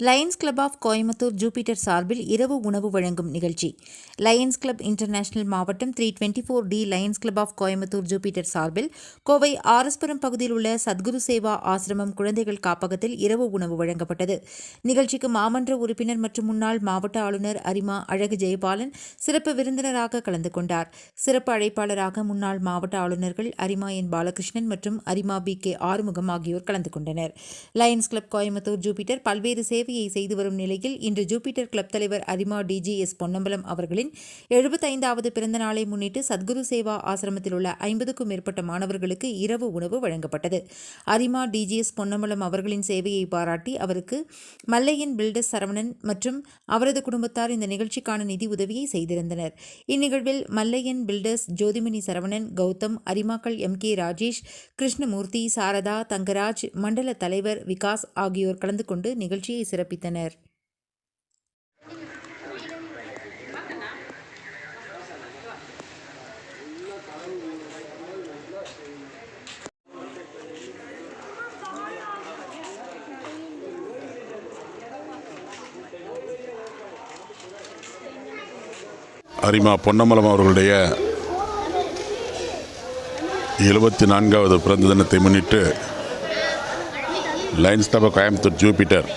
Lions club of Coimbatore jupiter சார்பில் இரவு உணவு வழங்கும் நிகழ்ச்சி. லயன்ஸ் கிளப் இன்டர்நேஷனல் மாவட்டம் three twenty four D lions club of Coimbatore jupiter சார்பில் கோவை ஆரஸ்புரம் பகுதியில் உள்ள சத்குரு சேவா ஆசிரமம் குழந்தைகள் காப்பகத்தில் இரவு உணவு வழங்கப்பட்டது. நிகழ்ச்சிக்கு மாமன்ற உறுப்பினர் மற்றும் முன்னாள் மாவட்ட ஆளுநர் அரிமா அழகு ஜெயபாலன் சிறப்பு விருந்தினராக கலந்து கொண்டார். சிறப்பு அழைப்பாளராக முன்னாள் மாவட்ட ஆளுநர்கள் அரிமா என் பாலகிருஷ்ணன் மற்றும் அரிமா பி கே ஆறுமுகம் ஆகியோர் கலந்து கொண்டனர். லயன்ஸ் கிளப் கோயம்புத்தூர் ஜூபிட்டர் பல்வேறு சேவையை செய்து வரும் நிலையில் இன்று ஜூபிட்டர் கிளப் தலைவர் அரிமா டிஜி எஸ் பொன்னம்பலம் அவர்களின் எழுபத்தைந்தாவது பிறந்த நாளை முன்னிட்டு சத்குரு சேவா ஆசிரமத்தில் உள்ள ஐம்பதுக்கும் மேற்பட்ட மாணவர்களுக்கு இரவு உணவு வழங்கப்பட்டது. அரிமா டிஜிஎஸ் பொன்னம்பலம் அவர்களின் சேவையை பாராட்டி அவருக்கு மல்லையன் பில்டர்ஸ் சரவணன் மற்றும் அவரது குடும்பத்தார் இந்த நிகழ்ச்சிக்கான நிதி உதவியை செய்திருந்தனர். இந்நிகழ்வில் மல்லையன் பில்டர்ஸ் ஜோதிமணி சரவணன் கௌதம் அரிமாக்கள் எம் கே ராஜேஷ் கிருஷ்ணமூர்த்தி சாரதா தங்கராஜ் மண்டல தலைவர் விகாஸ் ஆகியோர் கலந்து கொண்டு நிகழ்ச்சியை சிறப்பித்தனர் அரிமா பொன்னம்பலம் அவர்களுடைய எழுபத்தி நான்காவது பிறந்த தினத்தை முன்னிட்டு லைன்ஸ் கிளப் கோயம்புத்தூர் ஜூபிட்டர்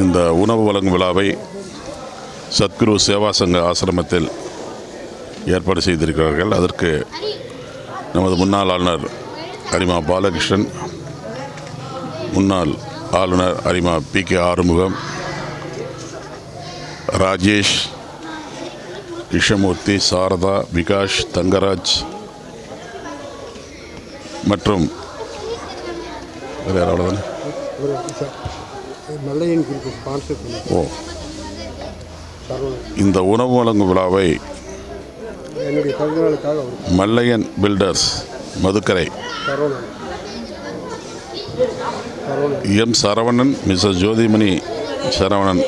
இந்த உணவு வழங்கும் விழாவை சத்குரு சேவா சங்க ஆசிரமத்தில் ஏற்பாடு செய்திருக்கிறார்கள். அதற்கு நமது முன்னாள் ஆளுநர் அரிமா பாலகிருஷ்ணன் முன்னாள் ஆளுநர் அரிமா பி கே ஆறுமுகம் ராஜேஷ் கிருஷ்ணமூர்த்தி சாரதா விகாஷ் தங்கராஜ் மற்றும் வேறு யார் அவ்வளோதானே குரூப் ஸ்பான்சர் ஓ. இந்த உணவு வழங்கும் விழாவை என்னுடைய பிறந்தநாளுக்காக அவர் Mallaiyan builders Madukkarai M. Saravanan mrs Jothimani Saravanan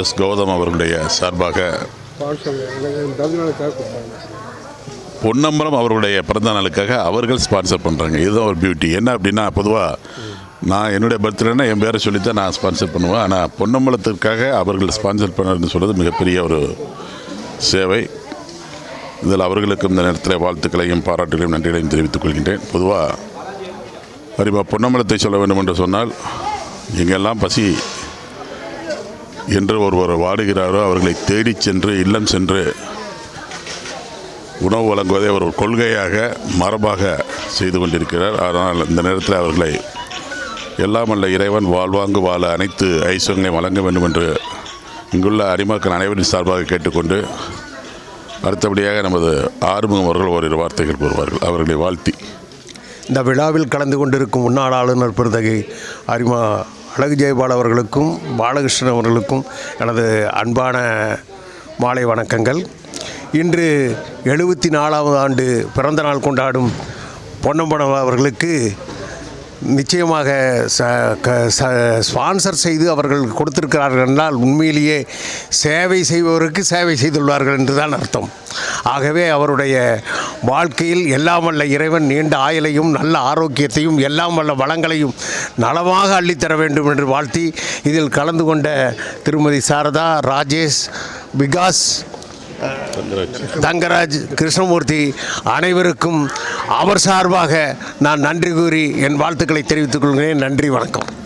S. Gautham அவர்களுடைய சார்பாக பொன்னம்பலம் அவர்களுடைய பிறந்த நாளுக்காக அவர்கள் ஸ்பான்சர் பண்ணுறாங்க இதுதான் ஒரு பியூட்டி. என்ன அப்படின்னா பொதுவாக நான் என்னுடைய பர்த்டேனா என் பேரை சொல்லித்தான் நான் ஸ்பான்சர் பண்ணுவேன். ஆனால் பொன்னம்பலத்திற்காக அவர்கள் ஸ்பான்சர் பண்ணுறதுன்னு சொல்கிறது மிகப்பெரிய ஒரு சேவை. இதில் அவர்களுக்கும் இந்த நேரத்தில் வாழ்த்துக்களையும் பாராட்டுகளையும் நன்றிகளையும் தெரிவித்துக் கொள்கின்றேன். பொதுவாக அறிவா பொன்னம்பலத்தை சொல்ல வேண்டும் என்று சொன்னால் எங்கெல்லாம் பசி என்று ஒருவர் வாடுகிறாரோ அவர்களை தேடிச் சென்று இல்லம் சென்று உணவு வழங்குவதை அவர் ஒரு கொள்கையாக மரபாக செய்து கொண்டிருக்கிறார். ஆனால் இந்த நேரத்தில் அவர்களை எல்லாம் அல்ல இறைவன் வாழ்வாங்கு வாழ அனைத்து ஐஸ்வங்களையும் வழங்க வேண்டும் என்று இங்குள்ள அடிமக்கள் அனைவரின் சார்பாக கேட்டுக்கொண்டு அடுத்தபடியாக நமது ஆறுமுகம் அவர்கள் ஓரிரு வார்த்தைகள் கூறுவார்கள். அவர்களை வாழ்த்தி. இந்த விழாவில் கலந்து கொண்டிருக்கும் முன்னாள் ஆளுநர் பெருந்தகை அரிமா அழகு ஜெயபால் அவர்களுக்கும் பாலகிருஷ்ணன் அவர்களுக்கும் எனது அன்பான மாலை வணக்கங்கள். இன்று எழுபத்தி நாலாவது ஆண்டு பிறந்த நாள் கொண்டாடும் பொன்னம்பனவா அவர்களுக்கு நிச்சயமாக ச க ச ஸ்பான்சர் செய்து அவர்கள் கொடுத்திருக்கிறார்கள் என்றால் உண்மையிலேயே சேவை செய்பவருக்கு சேவை செய்துள்ளார்கள் என்று தான் அர்த்தம். ஆகவே அவருடைய வாழ்க்கையில் எல்லாம் வல்ல இறைவன் நீண்ட ஆயுளையும் நல்ல ஆரோக்கியத்தையும் எல்லாம் வல்ல வளங்களையும் நலமாக அள்ளித்தர வேண்டும் என்று வாழ்த்தி இதில் கலந்து கொண்ட திருமதி சாரதா ராஜேஷ் விகாஸ் தங்கராஜ். கிருஷ்ணமூர்த்தி அனைவருக்கும் அவர் சார்பாக நான் நன்றி கூறி என் வாழ்த்துக்களை தெரிவித்துக் கொள்கிறேன். நன்றி வணக்கம்.